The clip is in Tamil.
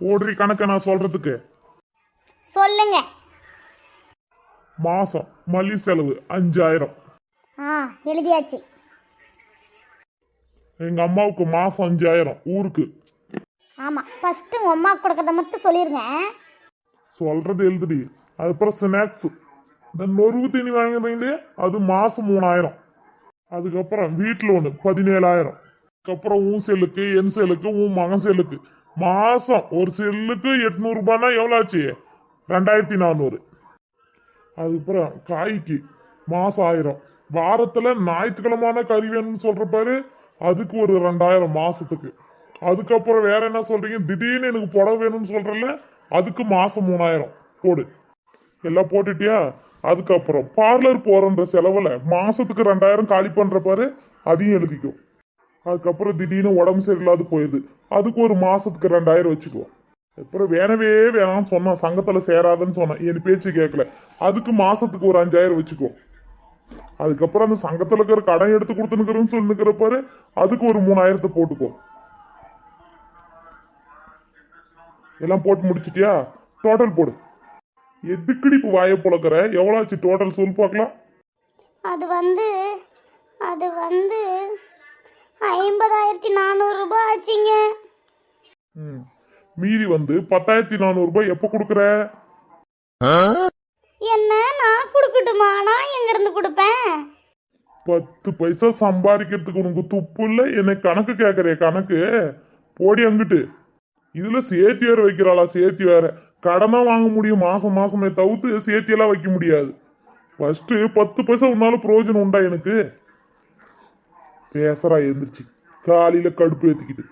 ஓடுறி கணக்கை நான் சொல்றதுக்கு. சொல்லுங்க. மாசம் மல்லி செலவு அஞ்சாயிரம். ஆ எழுதியாச்சு. எங்க அம்மாவுக்கு மாசம் அஞ்சாயிரம் ஊருக்கு. ஆமாம் ஃபஸ்ட்டு உங்கள் அம்மா கொடுக்கறத மட்டும் சொல்லிருங்க. சொல்றது எழுதுடி. அதுக்கப்புறம் ஸ்நாக்ஸ் இந்த நொறுவு தீனி வாங்குறீங்களே அது மாசம் மூணாயிரம். அதுக்கப்புறம் வீட்டில் ஒன்று பதினேழாயிரம். அதுக்கப்புறம் உன் செல்லுக்கு என் செல்லுக்கு உன் மகன் செல்லுக்கு. மாசம் ஒரு செல்லுக்கு எட்நூறுபானா எவ்வளோ ஆச்சு ரெண்டாயிரத்தி நானூறு. அதுக்கப்புறம் காய்க்கு மாசம் ஆயிரம். வாரத்தில் ஞாயிற்றுக்கிழமான கறி வேணும்னு சொல்கிறப்பாரு பாரு அதுக்கு ஒரு ரெண்டாயிரம் மாசத்துக்கு. அதுக்கப்புறம் வேற என்ன சொல்றீங்க? திடீர்னு எனக்கு புடவை வேணும்னு சொல்றல அதுக்கு மாசம் மூணாயிரம். போடு. எல்லாம் போட்டுட்டியா? அதுக்கப்புறம் பார்லர் போறன்ற செலவுல மாசத்துக்கு ரெண்டாயிரம் காலி பண்ற பாரு அதையும் எழுதிக்கும் அதுக்கப்புறம் திடீர்னு உடம்பு சரியில்லாது போயிடுது. அதுக்கு ஒரு மாதத்துக்கு ரெண்டாயிரம் வச்சுக்குவோம். அப்புறம் வேணவே வேணாம்னு சொன்னான் சங்கத்தில் சேராதுன்னு சொன்னேன் என் பேச்சு கேட்கல. அதுக்கு மாதத்துக்கு ஒரு அஞ்சாயிரம் வச்சுக்குவோம். அதுக்கப்புறம் அந்த சங்கத்தில் இருக்கிற கடன் எடுத்து கொடுத்துனுக்குறேன்னு சொல்லிருக்கிற பாரு அதுக்கு ஒரு மூணாயிரத்தை போட்டுக்கோ எல்லாம் போட்டு முடிச்சிட்டியா? டோட்டல் போடு. எதுக்குடி இப்போ வாயை புழக்கிற? எவ்வளோ ஆச்சு டோட்டல் சொல்லி பார்க்கலாம். அது வந்து அது வந்து ஐம்பதாயிரத்தி நானூறுரூபா ஆச்சுங்க. ம். மீதி வந்து பத்தாயிரத்தி நானூறுபாய் எப்போ கொடுக்குற? என்ன நான் கொடுக்கட்டுமா? நான் எங்கேருந்து கொடுப்பேன்? பத்து பைசா சம்பாதிக்கிறதுக்கு உனக்கு துப்பு இல்லை? என்னை கணக்கு கேட்குறிய கணக்கு. போடி அங்கிட்டு. இதுல சேர்த்தி வேற வைக்கிறாளா சேர்த்தி வேற. கடனா வாங்க முடியும் மாசம் மாசமே தவிர்த்து சேர்த்தியெல்லாம் வைக்க முடியாது. ஃபர்ஸ்ட் பத்து பைசா உன்னால பிரயோஜனம் உண்டா எனக்கு? பேசுறா எந்திரிச்சு காலையில கடுப்பு ஏத்திக்கிட்டு